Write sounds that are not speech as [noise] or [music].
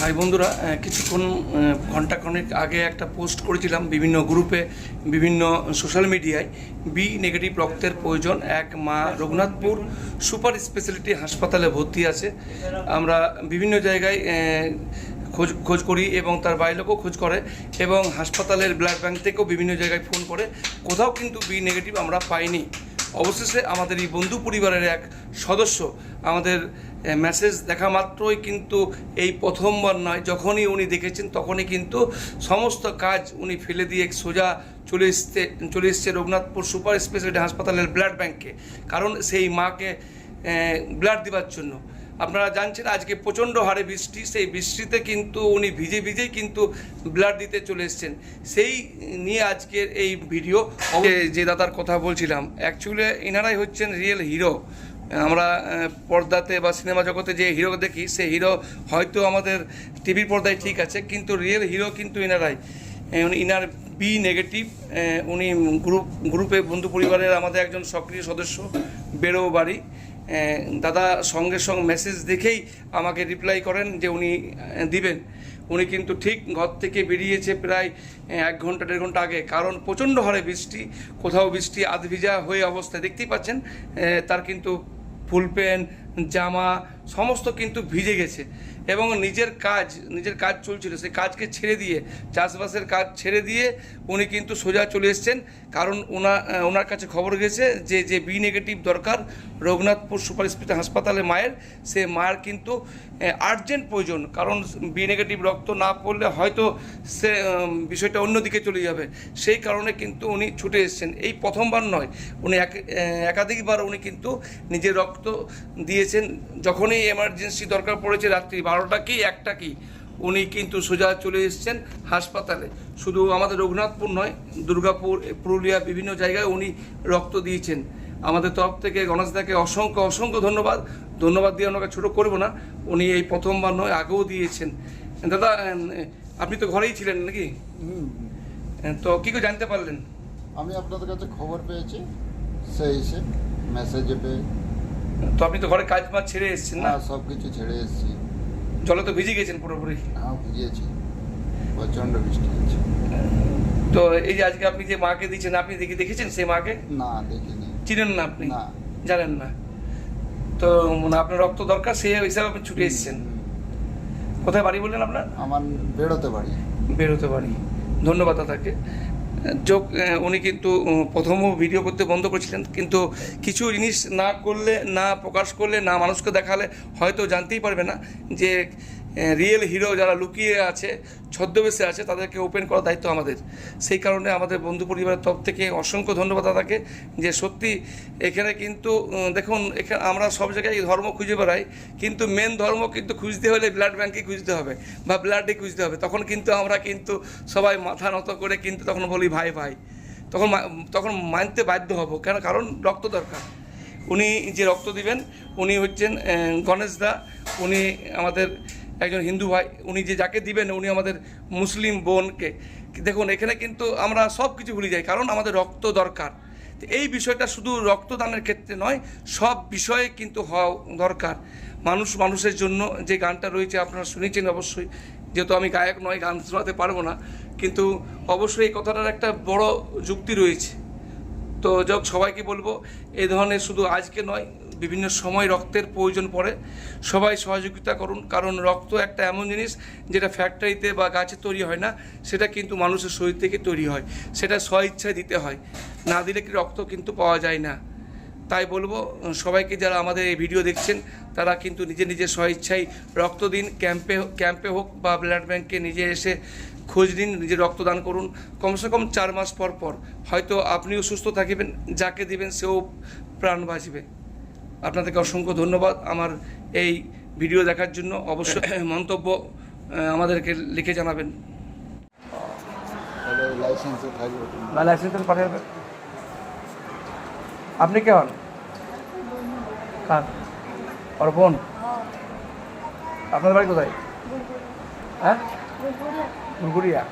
High বন্ধুরা কিছুক্ষণ ঘন্টাখানেক আগে একটা পোস্ট করেছিলাম বিভিন্ন গ্রুপে, বিভিন্ন সোশ্যাল মিডিয়ায় বি নেগেটিভ রক্তের প্রয়োজন, এক মা রঘুনাথপুর সুপার স্পেশালিটি হাসপাতালে ভর্তি আছে। আমরা বিভিন্ন জায়গায় খোঁজ খোঁজ করি এবং তার বাইরে খোঁজ করে এবং হাসপাতালের ব্লাড ব্যাংক থেকেও বিভিন্ন জায়গায় ফোন করে। কোথাও কিন্তু বি নেগেটিভ আমরা পাইনি। অবশেষে আমাদের এই বন্ধু পরিবারের এক সদস্য আমাদের মেসেজ দেখা মাত্রই কিন্তু এই প্রথমবার নয়, যখনই উনি দেখেছেন তখনই কিন্তু সমস্ত কাজ উনি ফেলে দিয়ে সোজা চলে এসছে চলে এসছে রঘুনাথপুর সুপার স্পেশালিটি হাসপাতালের ব্লাড ব্যাংকে। কারণ সেই মাকে ব্লাড দেওয়ার জন্য। আপনারা জানছেন আজকে প্রচণ্ড হারে বৃষ্টি, সেই বৃষ্টিতে কিন্তু উনি ভিজে ভিজেই কিন্তু ব্লাড দিতে চলে এসেছেন। সেই নিয়ে আজকের এই ভিডিও। যে- দাদার কথা বলছিলাম অ্যাকচুয়ালি এনারাই হচ্ছেন রিয়েল হিরো আমরা পর্দাতে বা সিনেমা জগতে যে হিরো দেখি, সে হিরো হয়তো আমাদের টিভির পর্দায় ঠিক আছে, কিন্তু রিয়েল হিরো কিন্তু এনারাই। ইনার বি নেগেটিভ উনি গ্রুপ গ্রুপে বন্ধু পরিবারের আমাদের একজন সক্রিয় সদস্য বেরো বাড়ি দাদা সঙ্গে সঙ্গে মেসেজ দেখেই আমাকে রিপ্লাই করেন যে উনি দিবেন। উনি কিন্তু ঠিক ঘর থেকে বেরিয়েছে প্রায় এক ঘণ্টা, দেড় ঘণ্টা আগে। কারণ প্রচণ্ড হারে বৃষ্টি, কোথাও বৃষ্টি আধভিজা হয়ে অবস্থায়। দেখতেই পাচ্ছেন তার কিন্তু ফুল প্যান্ট জামা সমস্ত কিন্তু ভিজে গেছে। এবং নিজের কাজ নিজের কাজ চলছিল, সেই কাজকে ছেড়ে দিয়ে, চাষবাসের কাজ ছেড়ে দিয়ে উনি কিন্তু সোজা চলে এসেছেন। কারণ ওনার ওনার কাছে খবর গেছে যে যে বি নেগেটিভ দরকার, রঘুনাথপুর সুপার স্পেশাল হাসপাতালে মায়ের, সে মায়ের কিন্তু আর্জেন্ট প্রয়োজন। কারণ বি নেগেটিভ রক্ত না পড়লে হয়তো সে বিষয়টা অন্যদিকে চলে যাবে। সেই কারণে কিন্তু উনি ছুটে এসেছেন। এই প্রথমবার নয়, উনি এক একাধিকবার উনি কিন্তু নিজের রক্ত দিয়েছেন। যখনই এমার্জেন্সি দরকার পড়েছে রাত্রি বারোটা কি একটা কি? উনি কিন্তু সোজা চলে এসেছেন হাসপাতালে। শুধু আমাদের রঘুনাথপুর নয় দুর্গাপুর পুরুলিয়া বিভিন্ন জায়গায় উনি রক্ত দিয়েছেন। আমাদের তরফ থেকে গণেশদাকে অসংখ্য অসংখ্য ধন্যবাদ। ধন্যবাদ দিয়ে ওনাকে ছোটো করব না উনি এই প্রথমবার নয় আগেও দিয়েছেন। দাদা আপনি তো ঘরেই ছিলেন নাকি? তো কী করে জানতে পারলেন? আমি আপনাদের কাছে খবর পেয়েছি সেই এসে মেসেজে পেয়ে তো আপনি তো ঘরে কাজ মাছ ছেড়ে এসেছেন না? হ্যাঁ সব কিছু ছেড়ে এসেছি। জলে তো ভিজে গেছেন পুরোপুরি। হ্যাঁ ভিজিয়েছি। প্রচণ্ড বৃষ্টি হচ্ছে। তো এই যে আজকে আপনি যে মাকে দিচ্ছেন আপনি দেখে দেখেছেন সেই মাকে? না দেখিনি। চিনেন না আপনি? না। জানেন না। তো মানে আপনার রক্ত দরকার সেই হিসাবে আপনি ছুটে এসেছেন। কোথায় বাড়ি বললেন আপনার? আমার বেরোতে পারি বেরোতে পারি ধন্যবাদ দাদাকে। যোগ উনি কিন্তু প্রথম ভিডিও করতে বন্ধ করেছিলেন। কিন্তু কিছু জিনিস না করলে, না প্রকাশ করলে, না মানুষকে দেখালে হয়তো জানতেই পারবে না যে রিয়েল হিরো যারা লুকিয়ে আছে, ছদ্মবেশে আছে, তাদেরকে ওপেন করার দায়িত্ব আমাদের। সেই কারণে আমাদের বন্ধু পরিবারের তরফ থেকে অসংখ্য ধন্যবাদ দাদাকে, যে সত্যি এখানে কিন্তু দেখুন, এখানে আমরা সব জায়গায় ধর্ম খুঁজে বেড়াই, কিন্তু মেন ধর্ম কিন্তু খুঁজতে হলে ব্লাড ব্যাংকে খুঁজতে হবে, বা ব্লাডে খুঁজতে হবে। তখন কিন্তু আমরা কিন্তু সবাই মাথা নত করে কিন্তু তখন বলি, ভাই ভাই। তখন তখন মানতে বাধ্য হব, কেন? কারণ রক্ত দরকার। উনি যে রক্ত দিবেন, উনি হচ্ছেন গণেশ দা, উনি আমাদের একজন হিন্দু ভাই, উনি যে যাকে দিবেন, উনি আমাদের মুসলিম বোনকে। দেখুন, এখানে কিন্তু আমরা সব কিছু ভুলে যাই, কারণ আমাদের রক্ত দরকার। এই বিষয়টা শুধু রক্তদানের ক্ষেত্রে নয়, সব বিষয়ে কিন্তু হওয়া দরকার। মানুষ মানুষের জন্য যে গানটা রয়েছে, আপনারা শুনেছেন অবশ্যই। যেহেতু আমি গায়ক নয়, গান শোনাতে পারব না। কিন্তু অবশ্যই এই কথাটার একটা বড় যুক্তি রয়েছে। তো যাক সবাইকে বলব, এ ধরনের শুধু আজকে নয় বিভিন্ন সময় রক্তের প্রয়োজন পড়ে। সবাই সহযোগিতা করুন, কারণ রক্ত একটা এমন জিনিস যেটা ফ্যাক্টরিতে বা গাছে তৈরি হয় না, সেটা কিন্তু মানুষের শরীর থেকে তৈরি হয়, সেটা স্ব ইচ্ছায় দিতে হয়। না দিলে কি রক্ত কিন্তু পাওয়া যায় না। তাই বলব, সবাইকে যারা আমাদের এই ভিডিও দেখছেন, তারা কিন্তু নিজে নিজের স্বইচ্ছায় রক্ত দিন ক্যাম্পে ক্যাম্পে হোক বা ব্লাড ব্যাংকে নিজে এসে খোঁজ নিন, নিজে রক্তদান করুন। কমসে কম চার মাস পর পর, হয়তো আপনিও সুস্থ থাকিবেন, যাকে দিবেন সেও প্রাণ বাঁচবে। আপনাদেরকে অসংখ্য ধন্যবাদ আমার এই ভিডিও দেখার জন্য। অবশ্যই [coughs] মন্তব্য আমাদেরকে লিখে জানাবেন। আপনি কে হন? কার? ওর বোন? আপনাদের বাড়ি কোথায়? হ্যাঁ? গুড়গুড়িয়া।